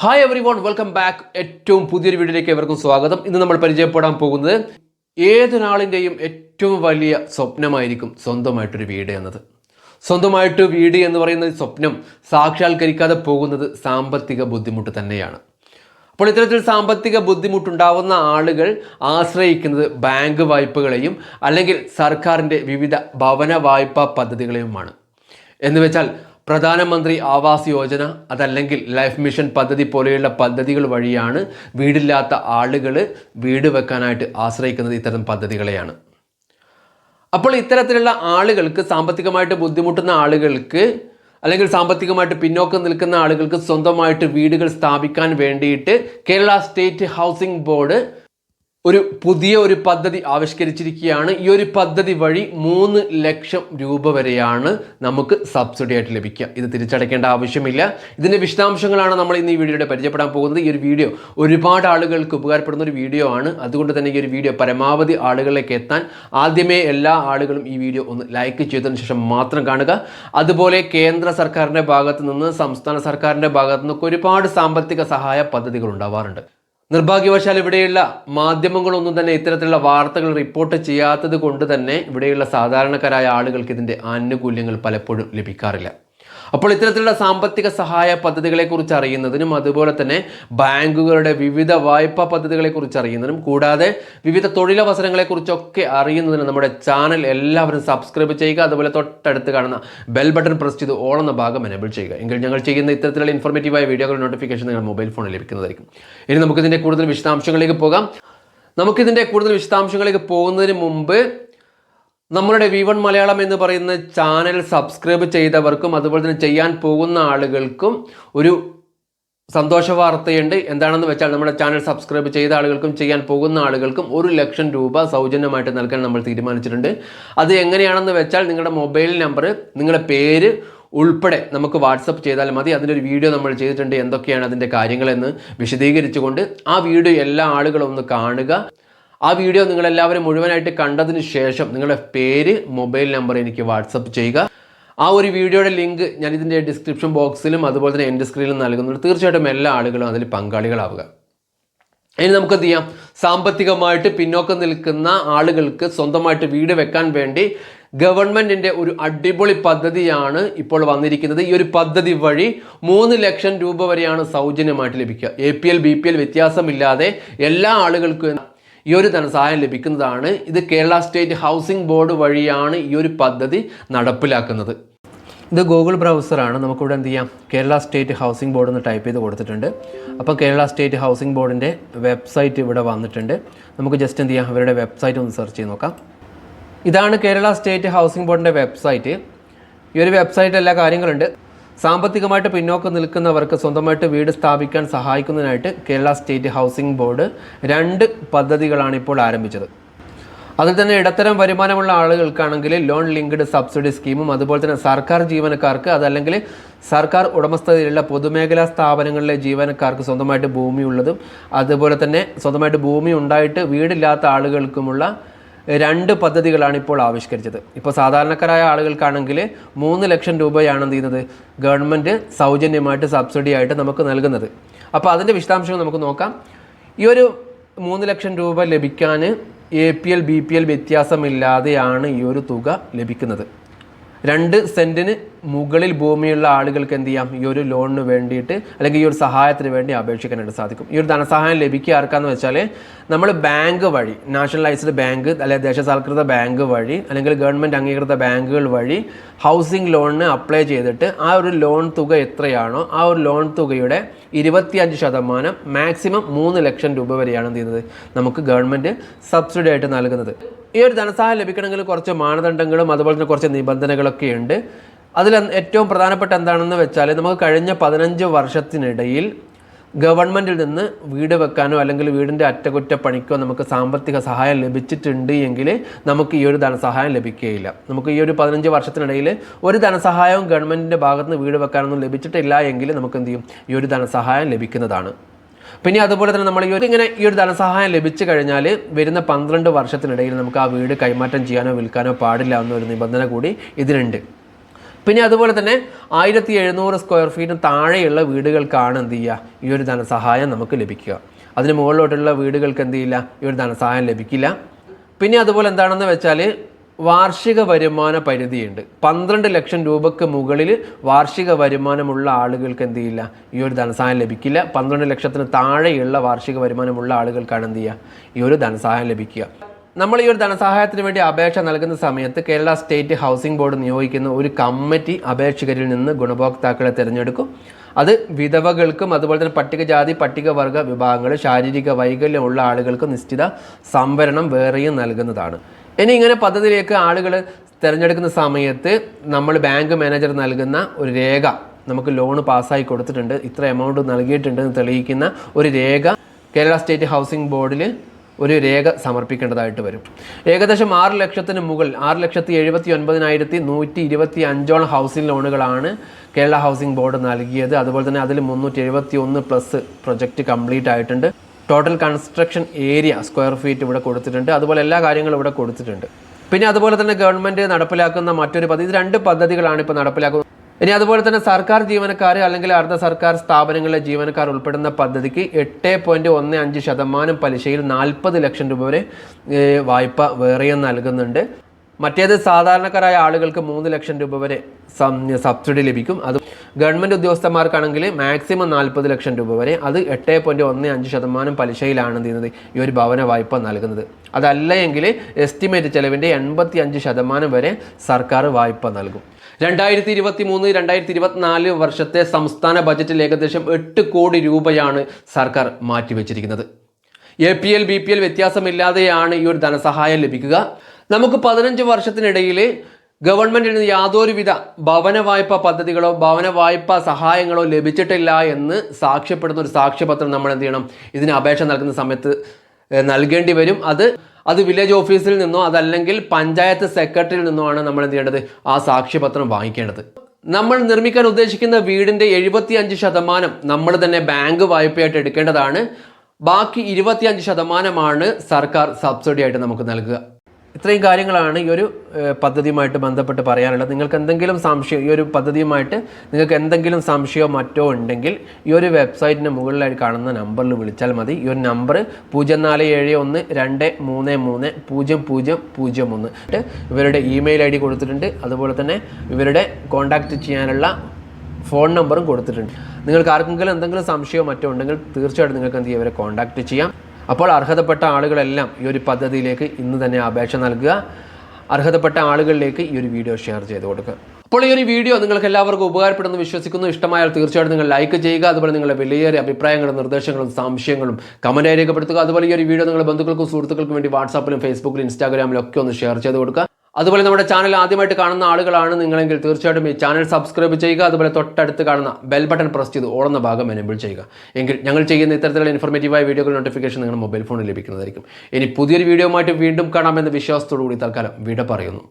Hi everyone welcome back ഏറ്റവും പുതിയൊരു വീഡിയോയിലേക്ക് എവർക്കും സ്വാഗതം. ഇന്ന് നമ്മൾ പരിചയപ്പെടാൻ പോകുന്നത് ഏതൊരാളിന്റെയും ഏറ്റവും വലിയ സ്വപ്നമായിരിക്കും സ്വന്തമായിട്ടൊരു വീട് എന്നത്. സ്വന്തമായിട്ട് വീട് എന്ന് പറയുന്ന സ്വപ്നം സാക്ഷാത്കരിക്കാതെ പോകുന്നത് സാമ്പത്തിക ബുദ്ധിമുട്ട് തന്നെയാണ്. അപ്പോൾ ഇത്തരത്തിൽ സാമ്പത്തിക ബുദ്ധിമുട്ടുണ്ടാവുന്ന ആളുകൾ ആശ്രയിക്കുന്നത് ബാങ്ക് വായ്പകളെയും അല്ലെങ്കിൽ സർക്കാരിന്റെ വിവിധ ഭവന വായ്പാ പദ്ധതികളെയുമാണ്. എന്ന് വെച്ചാൽ പ്രധാനമന്ത്രി ആവാസ് യോജന അതല്ലെങ്കിൽ ലൈഫ് മിഷൻ പദ്ധതി പോലെയുള്ള പദ്ധതികൾ വഴിയാണ് വീടില്ലാത്ത ആളുകൾ വീട് വെക്കാനായിട്ട് ആശ്രയിക്കുന്നത് ഇത്തരം പദ്ധതികളെയാണ്. അപ്പോൾ ഇത്തരത്തിലുള്ള ആളുകൾക്ക് സാമ്പത്തികമായിട്ട് ബുദ്ധിമുട്ടുന്ന ആളുകൾക്ക് അല്ലെങ്കിൽ സാമ്പത്തികമായിട്ട് പിന്നോക്കം നിൽക്കുന്ന ആളുകൾക്ക് സ്വന്തമായിട്ട് വീടുകൾ സ്ഥാപിക്കാൻ വേണ്ടിയിട്ട് കേരള സ്റ്റേറ്റ് ഹൗസിംഗ് ബോർഡ് ഒരു പുതിയ ഒരു പദ്ധതി ആവിഷ്കരിച്ചിരിക്കുകയാണ്. ഈ ഒരു പദ്ധതി വഴി മൂന്ന് ലക്ഷം രൂപ വരെയാണ് നമുക്ക് സബ്സിഡി ആയിട്ട് ലഭിക്കുക. ഇത് തിരിച്ചടയ്ക്കേണ്ട ആവശ്യമില്ല. ഇതിന്റെ വിശദാംശങ്ങളാണ് നമ്മൾ ഇന്ന് ഈ വീഡിയോയുടെ പരിചയപ്പെടാൻ പോകുന്നത്. ഈ ഒരു വീഡിയോ ഒരുപാട് ആളുകൾക്ക് ഉപകാരപ്പെടുന്ന ഒരു വീഡിയോ ആണ്. അതുകൊണ്ട് തന്നെ ഈ ഒരു വീഡിയോ പരമാവധി ആളുകളിലേക്ക് എത്താൻ ആദ്യമേ എല്ലാ ആളുകളും ഈ വീഡിയോ ഒന്ന് ലൈക്ക് ചെയ്തതിന് ശേഷം മാത്രം കാണുക. അതുപോലെ കേന്ദ്ര സർക്കാരിന്റെ ഭാഗത്ത് നിന്ന് സംസ്ഥാന സർക്കാരിന്റെ ഭാഗത്തു നിന്നൊക്കെ ഒരുപാട് സാമ്പത്തിക സഹായ പദ്ധതികൾ ഉണ്ടാവാറുണ്ട്. നിർഭാഗ്യവശാൽ ഇവിടെയുള്ള മാധ്യമങ്ങളൊന്നും തന്നെ ഇത്തരത്തിലുള്ള വാർത്തകൾ റിപ്പോർട്ട് ചെയ്യാത്തത് കൊണ്ട് തന്നെ ഇവിടെയുള്ള സാധാരണക്കാരായ ആളുകൾക്ക് ഇതിന്റെ ആനുകൂല്യങ്ങൾ പലപ്പോഴും ലഭിക്കാറില്ല. അപ്പോൾ ഇത്തരത്തിലുള്ള സാമ്പത്തിക സഹായ പദ്ധതികളെ കുറിച്ച് അറിയുന്നതിനും അതുപോലെ തന്നെ ബാങ്കുകളുടെ വിവിധ വായ്പാ പദ്ധതികളെ കുറിച്ച് അറിയുന്നതിനും കൂടാതെ വിവിധ തൊഴിലവസരങ്ങളെ കുറിച്ചൊക്കെ അറിയുന്നതിന് നമ്മുടെ ചാനൽ എല്ലാവരും സബ്സ്ക്രൈബ് ചെയ്യുക. അതുപോലെ തൊട്ടടുത്ത് കാണുന്ന ബെൽ ബട്ടൺ പ്രസ് ചെയ്ത് ഓൾ എന്ന ഭാഗം എനേബിൾ ചെയ്യുക. എങ്കിൽ ഞങ്ങൾ ചെയ്യുന്ന ഇത്തരത്തിലുള്ള ഇൻഫോർമേറ്റീവായ വീഡിയോകളുടെ നോട്ടിഫിക്കേഷൻ നിങ്ങൾ മൊബൈൽ ഫോണിൽ ലഭിക്കുന്നതായിരിക്കും. ഇനി നമുക്കിതിന്റെ കൂടുതൽ വിശദാംശങ്ങളിലേക്ക് പോകാം. നമുക്കിതിന്റെ കൂടുതൽ വിശദാംശങ്ങളിലേക്ക് പോകുന്നതിന് മുമ്പ് നമ്മളുടെ വി വൺ മലയാളം എന്ന് പറയുന്ന ചാനൽ സബ്സ്ക്രൈബ് ചെയ്തവർക്കും അതുപോലെ തന്നെ ചെയ്യാൻ പോകുന്ന ആളുകൾക്കും ഒരു സന്തോഷ വാർത്തയുണ്ട്. എന്താണെന്ന് വെച്ചാൽ നമ്മുടെ ചാനൽ സബ്സ്ക്രൈബ് ചെയ്ത ആളുകൾക്കും ചെയ്യാൻ പോകുന്ന ആളുകൾക്കും ഒരു ലക്ഷം രൂപ സൗജന്യമായിട്ട് നൽകാൻ നമ്മൾ തീരുമാനിച്ചിട്ടുണ്ട്. അത് എങ്ങനെയാണെന്ന് വെച്ചാൽ നിങ്ങളുടെ മൊബൈൽ നമ്പർ നിങ്ങളുടെ പേര് ഉൾപ്പെടെ നമുക്ക് വാട്സപ്പ് ചെയ്താൽ മതി. അതിന്റെ ഒരു വീഡിയോ നമ്മൾ ചെയ്തിട്ടുണ്ട്. എന്തൊക്കെയാണ് അതിന്റെ കാര്യങ്ങളെന്ന് വിശദീകരിച്ചുകൊണ്ട് ആ വീഡിയോ എല്ലാ ആളുകളും ഒന്ന് കാണുക. ആ വീഡിയോ നിങ്ങൾ എല്ലാവരും മുഴുവനായിട്ട് കണ്ടതിന് ശേഷം നിങ്ങളുടെ പേര് മൊബൈൽ നമ്പർ എനിക്ക് വാട്സപ്പ് ചെയ്യുക. ആ ഒരു വീഡിയോയുടെ ലിങ്ക് ഞാൻ ഇതിന്റെ ഡിസ്ക്രിപ്ഷൻ ബോക്സിലും അതുപോലെ തന്നെ എന്റെ സ്ക്രീനിലും നൽകുന്നുണ്ട്. തീർച്ചയായിട്ടും എല്ലാ ആളുകളും അതിൽ പങ്കാളികളാവുക. ഇനി നമുക്ക് എന്ത് ചെയ്യാം? സാമ്പത്തികമായിട്ട് പിന്നോക്കം നിൽക്കുന്ന ആളുകൾക്ക് സ്വന്തമായിട്ട് വീട് വെക്കാൻ വേണ്ടി ഗവൺമെന്റിന്റെ ഒരു അടിപൊളി പദ്ധതിയാണ് ഇപ്പോൾ വന്നിരിക്കുന്നത്. ഈ ഒരു പദ്ധതി വഴി മൂന്ന് ലക്ഷം രൂപ വരെയാണ് സൗജന്യമായിട്ട് ലഭിക്കുക. A P L B P L വ്യത്യാസമില്ലാതെ എല്ലാ ആളുകൾക്കും ഈ ഒരു ധനസഹായം ലഭിക്കുന്നതാണ്. ഇത് കേരള സ്റ്റേറ്റ് ഹൗസിംഗ് ബോർഡ് വഴിയാണ് ഈ ഒരു പദ്ധതി നടപ്പിലാക്കുന്നത്. ഇത് ഗൂഗിൾ ബ്രൗസറാണ്. നമുക്കിവിടെ എന്ത് ചെയ്യാം? കേരള സ്റ്റേറ്റ് ഹൗസിംഗ് ബോർഡ് എന്ന് ടൈപ്പ് ചെയ്ത് കൊടുത്തിട്ടുണ്ട്. അപ്പോൾ കേരള സ്റ്റേറ്റ് ഹൗസിംഗ് ബോർഡിന്റെ വെബ്സൈറ്റ് ഇവിടെ വന്നിട്ടുണ്ട്. നമുക്ക് ജസ്റ്റ് എന്ത് ചെയ്യാം? അവരുടെ വെബ്സൈറ്റ് ഒന്ന് സെർച്ച് ചെയ്ത് നോക്കാം. ഇതാണ് കേരള സ്റ്റേറ്റ് ഹൗസിംഗ് ബോർഡിന്റെ വെബ്സൈറ്റ്. ഈ ഒരു വെബ്സൈറ്റ് എല്ലാ കാര്യങ്ങളുണ്ട്. സാമ്പത്തികമായിട്ട് പിന്നോക്കം നിൽക്കുന്നവർക്ക് സ്വന്തമായിട്ട് വീട് സ്ഥാപിക്കാൻ സഹായിക്കുന്നതിനായിട്ട് കേരള സ്റ്റേറ്റ് ഹൗസിംഗ് ബോർഡ് രണ്ട് പദ്ധതികളാണ് ഇപ്പോൾ ആരംഭിച്ചത്. അതിൽ തന്നെ ഇടത്തരം വരുമാനമുള്ള ആളുകൾക്കാണെങ്കിൽ ലോൺ ലിങ്ക്ഡ് സബ്സിഡി സ്കീമും അതുപോലെ തന്നെ സർക്കാർ ജീവനക്കാർക്ക് അതല്ലെങ്കിൽ സർക്കാർ ഉടമസ്ഥതയിലുള്ള പൊതുമേഖലാ സ്ഥാപനങ്ങളിലെ ജീവനക്കാർക്ക് സ്വന്തമായിട്ട് ഭൂമിയുള്ളതും അതുപോലെ തന്നെ സ്വന്തമായിട്ട് ഭൂമി ഉണ്ടായിട്ട് വീടില്ലാത്ത ആളുകൾക്കുമുള്ള രണ്ട് പദ്ധതികളാണ് ഇപ്പോൾ ആവിഷ്കരിച്ചത്. ഇപ്പോൾ സാധാരണക്കാരായ ആളുകൾക്കാണെങ്കിൽ മൂന്ന് ലക്ഷം രൂപയാണ് എന്ത് ചെയ്യുന്നത്? ഗവൺമെന്റ് സൗജന്യമായിട്ട് സബ്സിഡി ആയിട്ട് നമുക്ക് നൽകുന്നത്. അപ്പോൾ അതിന്റെ വിശദാംശങ്ങൾ നമുക്ക് നോക്കാം. ഈ ഒരു മൂന്ന് ലക്ഷം രൂപ ലഭിക്കാൻ A P L B P L വ്യത്യാസമില്ലാതെയാണ് ഈ ഒരു തുക ലഭിക്കുന്നത്. രണ്ട് സെന്റിന് മുകളിൽ ഭൂമിയുള്ള ആളുകൾക്ക് എന്ത് ചെയ്യാം? ഈ ഒരു ലോണിന് വേണ്ടിയിട്ട് അല്ലെങ്കിൽ ഈ ഒരു സഹായത്തിന് വേണ്ടി അപേക്ഷിക്കാനായിട്ട് സാധിക്കും. ഈ ഒരു ധനസഹായം ലഭിക്കുക ആർക്കാന്ന് വെച്ചാൽ നമ്മൾ ബാങ്ക് വഴി നാഷണലൈസ്ഡ് ബാങ്ക് അല്ലെങ്കിൽ ദേശസാൽകൃത ബാങ്ക് വഴി അല്ലെങ്കിൽ ഗവൺമെന്റ് അംഗീകൃത ബാങ്കുകൾ വഴി ഹൗസിംഗ് ലോണിന് അപ്ലൈ ചെയ്തിട്ട് ആ ഒരു ലോൺ തുക എത്രയാണോ ആ ഒരു ലോൺ തുകയുടെ ഇരുപത്തിയഞ്ച് ശതമാനം മാക്സിമം മൂന്ന് ലക്ഷം രൂപ വരെയാണ് എന്ത് ചെയ്യുന്നത്? നമുക്ക് ഗവൺമെന്റ് സബ്സിഡി ആയിട്ട് നൽകുന്നത്. ഈ ഒരു ധനസഹായം ലഭിക്കണമെങ്കിൽ കുറച്ച് മാനദണ്ഡങ്ങളും അതുപോലെ തന്നെ കുറച്ച് നിബന്ധനകളൊക്കെ ഉണ്ട്. അതിൽ ഏറ്റവും പ്രധാനപ്പെട്ട എന്താണെന്ന് വെച്ചാൽ നമുക്ക് കഴിഞ്ഞ പതിനഞ്ച് വർഷത്തിനിടയിൽ ഗവൺമെന്റിൽ നിന്ന് വീട് വെക്കാനോ അല്ലെങ്കിൽ വീടിന്റെ അറ്റകുറ്റപ്പണിക്കോ നമുക്ക് സാമ്പത്തിക സഹായം ലഭിച്ചിട്ടുണ്ട് എങ്കിൽ നമുക്ക് ഈ ഒരു ധനസഹായം ലഭിക്കുകയില്ല നമുക്ക് ഈ ഒരു പതിനഞ്ച് വർഷത്തിനിടയിൽ ഒരു ധനസഹായവും ഗവൺമെന്റിന്റെ ഭാഗത്ത് നിന്ന് വീട് വെക്കാനൊന്നും ലഭിച്ചിട്ടില്ല എങ്കിൽ നമുക്ക് എന്ത് ചെയ്യും? ഈ ഒരു ധനസഹായം ലഭിക്കുന്നതാണ്. പിന്നെ അതുപോലെ തന്നെ നമ്മൾ ഈ ഇങ്ങനെ ഈ ഒരു ധനസഹായം ലഭിച്ചു കഴിഞ്ഞാൽ വരുന്ന പന്ത്രണ്ട് വർഷത്തിനിടയിൽ നമുക്ക് ആ വീട് കൈമാറ്റം ചെയ്യാനോ വിൽക്കാനോ പാടില്ല എന്നൊരു നിബന്ധന കൂടി ഇതിനുണ്ട്. പിന്നെ അതുപോലെ തന്നെ ആയിരത്തി എഴുന്നൂറ് സ്ക്വയർ ഫീറ്റിന് താഴെയുള്ള വീടുകൾക്കാണ് എന്ത് ചെയ്യുക? ഈ ഒരു ധനസഹായം നമുക്ക് ലഭിക്കുക. അതിന് മുകളിലോട്ടുള്ള വീടുകൾക്ക് എന്ത് ചെയ്യില്ല? ഈ ഒരു ധനസഹായം ലഭിക്കില്ല. പിന്നെ അതുപോലെ എന്താണെന്ന് വെച്ചാൽ വാർഷിക വരുമാന പരിധിയുണ്ട്. പന്ത്രണ്ട് ലക്ഷം രൂപയ്ക്ക് മുകളിൽ വാർഷിക വരുമാനമുള്ള ആളുകൾക്ക് എന്ത് ചെയ്യില്ല? ഈ ഒരു ധനസഹായം ലഭിക്കില്ല. പന്ത്രണ്ട് ലക്ഷത്തിന് താഴെയുള്ള വാർഷിക വരുമാനമുള്ള ആളുകൾക്കാണ് എന്ത് ചെയ്യുക? ഈ ഒരു ധനസഹായം ലഭിക്കുക. നമ്മൾ ഈ ഒരു ധനസഹായത്തിന് വേണ്ടി അപേക്ഷ നൽകുന്ന സമയത്ത് കേരള സ്റ്റേറ്റ് ഹൗസിംഗ് ബോർഡ് നിയോഗിക്കുന്ന ഒരു കമ്മിറ്റി അപേക്ഷകരിൽ നിന്ന് ഗുണഭോക്താക്കളെ തിരഞ്ഞെടുക്കും. അത് വിധവകൾക്കും അതുപോലെ തന്നെ പട്ടികജാതി പട്ടികവർഗ വിഭാഗങ്ങൾ ശാരീരിക വൈകല്യമുള്ള ആളുകൾക്ക് നിശ്ചിത സംവരണം വേറെയും നൽകുന്നതാണ്. ഇനി ഇങ്ങനെ പദ്ധതിയിലേക്ക് ആളുകൾ തിരഞ്ഞെടുക്കുന്ന സമയത്ത് നമ്മൾ ബാങ്ക് മാനേജർ നൽകുന്ന ഒരു രേഖ നമുക്ക് ലോൺ പാസ്സായി കൊടുത്തിട്ടുണ്ട് ഇത്ര എമൗണ്ട് നൽകിയിട്ടുണ്ട് എന്ന് തെളിയിക്കുന്ന ഒരു രേഖ കേരള സ്റ്റേറ്റ് ഹൗസിംഗ് ബോർഡിൽ ഒരു രേഖ സമർപ്പിക്കേണ്ടതായിട്ട് വരും. ഏകദേശം ആറ് ലക്ഷത്തിന് മുകൾ ആറ് ലക്ഷത്തി എഴുപത്തി ഒൻപതിനായിരത്തി നൂറ്റി ഇരുപത്തി അഞ്ചോളം ഹൗസിംഗ് ലോണുകളാണ് കേരള ഹൗസിംഗ് ബോർഡ് നൽകിയത്. അതുപോലെ തന്നെ അതിൽ മുന്നൂറ്റി എഴുപത്തി ഒന്ന് പ്ലസ് പ്രൊജക്റ്റ് കംപ്ലീറ്റ് ആയിട്ടുണ്ട്. Total construction area square feet ഇവിടെ കൊടുത്തിട്ടുണ്ട്. അതുപോലെ എല്ലാ കാര്യങ്ങളും ഇവിടെ കൊടുത്തിട്ടുണ്ട്. പിന്നെ അതുപോലെ തന്നെ ഗവൺമെന്റ് നടപ്പിലാക്കുന്ന മറ്റൊരു പദ്ധതി ഇത് രണ്ട് പദ്ധതികളാണ് ഇപ്പോൾ നടപ്പിലാക്കുന്നത്. ഇനി അതുപോലെ തന്നെ സർക്കാർ ജീവനക്കാർ അല്ലെങ്കിൽ അർദ്ധ സർക്കാർ സ്ഥാപനങ്ങളിലെ ജീവനക്കാർ ഉൾപ്പെടുന്ന പദ്ധതിക്ക് എട്ട് പോയിന്റ് ഒന്ന് അഞ്ച് ശതമാനം പലിശയിൽ നാൽപ്പത് ലക്ഷം രൂപ വരെ വായ്പ വേറെയും നൽകുന്നുണ്ട്. മറ്റേത് സാധാരണക്കാരായ ആളുകൾക്ക് മൂന്ന് ലക്ഷം രൂപ വരെ സബ്സിഡി ലഭിക്കും. അത് ഗവൺമെന്റ് ഉദ്യോഗസ്ഥന്മാർക്കാണെങ്കിൽ മാക്സിമം നാൽപ്പത് ലക്ഷം രൂപ വരെ. അത് എട്ട് പോയിന്റ് ഒന്ന് അഞ്ച് ശതമാനം പലിശയിലാണ് ചെയ്യുന്നത്? ഈ ഒരു ഭവന വായ്പ നൽകുന്നത്. അതല്ല എങ്കിൽ എസ്റ്റിമേറ്റ് ചെലവിന്റെ എൺപത്തി അഞ്ച് ശതമാനം വരെ സർക്കാർ വായ്പ നൽകും. രണ്ടായിരത്തി ഇരുപത്തി മൂന്ന് രണ്ടായിരത്തി ഇരുപത്തിനാല് വർഷത്തെ സംസ്ഥാന ബജറ്റിൽ ഏകദേശം എട്ട് കോടി രൂപയാണ് സർക്കാർ മാറ്റിവെച്ചിരിക്കുന്നത്. A P L B P L വ്യത്യാസമില്ലാതെയാണ് ഈ ഒരു ധനസഹായം ലഭിക്കുക. നമുക്ക് പതിനഞ്ച് വർഷത്തിനിടയിൽ ഗവൺമെന്റിൽ നിന്ന് യാതൊരുവിധ ഭവന വായ്പ പദ്ധതികളോ ഭവന വായ്പ സഹായങ്ങളോ ലഭിച്ചിട്ടില്ല എന്ന് സാക്ഷ്യപ്പെടുന്ന ഒരു സാക്ഷ്യപത്രം നമ്മൾ എന്ത് ചെയ്യണം? ഇതിന് അപേക്ഷ നൽകുന്ന സമയത്ത് നൽകേണ്ടി വരും. അത് അത് വില്ലേജ് ഓഫീസിൽ നിന്നോ അതല്ലെങ്കിൽ പഞ്ചായത്ത് സെക്രട്ടറിയിൽ നിന്നോ ആണ് നമ്മൾ എന്ത് ചെയ്യേണ്ടത്? ആ സാക്ഷ്യപത്രം വാങ്ങിക്കേണ്ടത്. നമ്മൾ നിർമ്മിക്കാൻ ഉദ്ദേശിക്കുന്ന വീടിന്റെ എഴുപത്തി അഞ്ച് ശതമാനം നമ്മൾ തന്നെ ബാങ്ക് വായ്പയായിട്ട് എടുക്കേണ്ടതാണ്. ബാക്കി ഇരുപത്തിയഞ്ച് ശതമാനമാണ് സർക്കാർ സബ്സിഡി ആയിട്ട് നമുക്ക് നൽകുക. ഇത്രയും കാര്യങ്ങളാണ് ഈ ഒരു പദ്ധതിയുമായിട്ട് ബന്ധപ്പെട്ട് പറയാനുള്ളത്. നിങ്ങൾക്ക് എന്തെങ്കിലും സംശയം ഈ ഒരു പദ്ധതിയുമായിട്ട് നിങ്ങൾക്ക് എന്തെങ്കിലും സംശയമോ മറ്റോ ഉണ്ടെങ്കിൽ ഈ ഒരു വെബ്സൈറ്റിന് മുകളിലായി കാണുന്ന നമ്പറിൽ വിളിച്ചാൽ മതി. ഈ ഒരു നമ്പർ പൂജ്യം നാല് ഏഴ് ഒന്ന് രണ്ട് മൂന്ന് മൂന്ന് പൂജ്യം പൂജ്യം പൂജ്യം ഒന്ന്. ഇവരുടെ ഇമെയിൽ ഐ ഡി കൊടുത്തിട്ടുണ്ട്. അതുപോലെ തന്നെ ഇവരുടെ കോൺടാക്റ്റ് ചെയ്യാനുള്ള ഫോൺ നമ്പറും കൊടുത്തിട്ടുണ്ട്. നിങ്ങൾക്ക് ആർക്കെങ്കിലും എന്തെങ്കിലും സംശയമോ മറ്റോ ഉണ്ടെങ്കിൽ തീർച്ചയായിട്ടും നിങ്ങൾക്ക് എന്ത് ചെയ്യാം ഇവരെ കോൺടാക്റ്റ് ചെയ്യാം. അപ്പോൾ അർഹതപ്പെട്ട ആളുകളെല്ലാം ഈ ഒരു പദ്ധതിയിലേക്ക് ഇന്ന് തന്നെ അപേക്ഷ നൽകുക. അർഹതപ്പെട്ട ആളുകളിലേക്ക് ഈ ഒരു വീഡിയോ ഷെയർ ചെയ്ത് കൊടുക്കുക. അപ്പോൾ ഈ ഒരു വീഡിയോ നിങ്ങൾക്ക് എല്ലാവർക്കും ഉപകാരപ്പെടുന്നു വിശ്വസിക്കുന്നു. ഇഷ്ടമായാൽ തീർച്ചയായിട്ടും നിങ്ങൾ ലൈക്ക് ചെയ്യുക. അതുപോലെ നിങ്ങളുടെ വിലയേറിയ അഭിപ്രായങ്ങളും നിർദ്ദേശങ്ങളും സംശയങ്ങളും കമന്റായി രേഖപ്പെടുത്തുക. അതുപോലെ ഈ ഒരു വീഡിയോ നിങ്ങളുടെ ബന്ധുക്കൾക്കും സുഹൃത്തുക്കൾക്കും വേണ്ടി വാട്സാപ്പിലും ഫേസ്ബുക്കിലും ഇൻസ്റ്റാഗ്രാമിലും ഒക്കെ ഒന്ന് ഷെയർ ചെയ്ത് കൊടുക്കുക. അതുപോലെ നമ്മുടെ ചാനൽ ആദ്യമായിട്ട് കാണുന്ന ആളുകളാണ് നിങ്ങളെങ്കിൽ തീർച്ചയായിട്ടും ഈ ചാനൽ സബ്സ്ക്രൈബ് ചെയ്യുക അതുപോലെ തൊട്ടടുത്ത് കാണുന്ന ബെൽ ബട്ടൺ പ്രസ് ചെയ്ത് ഓടുന്ന ഭാഗം എനേബിൾ ചെയ്യുക. എങ്കിൽ ഞങ്ങൾ ചെയ്യുന്ന ഇത്തരത്തിലുള്ള ഇൻഫോർമേറ്റീവായ വീഡിയോകൾ നോട്ടിഫിക്കേഷൻ നിങ്ങളുടെ മൊബൈൽ ഫോണിൽ ലഭിക്കുന്നതായിരിക്കും. ഇനി പുതിയൊരു വീഡിയോ വീണ്ടും കാണാമെന്ന വിശ്വാസത്തോടു കൂടി തൽക്കാലം വിട പറയുന്നു.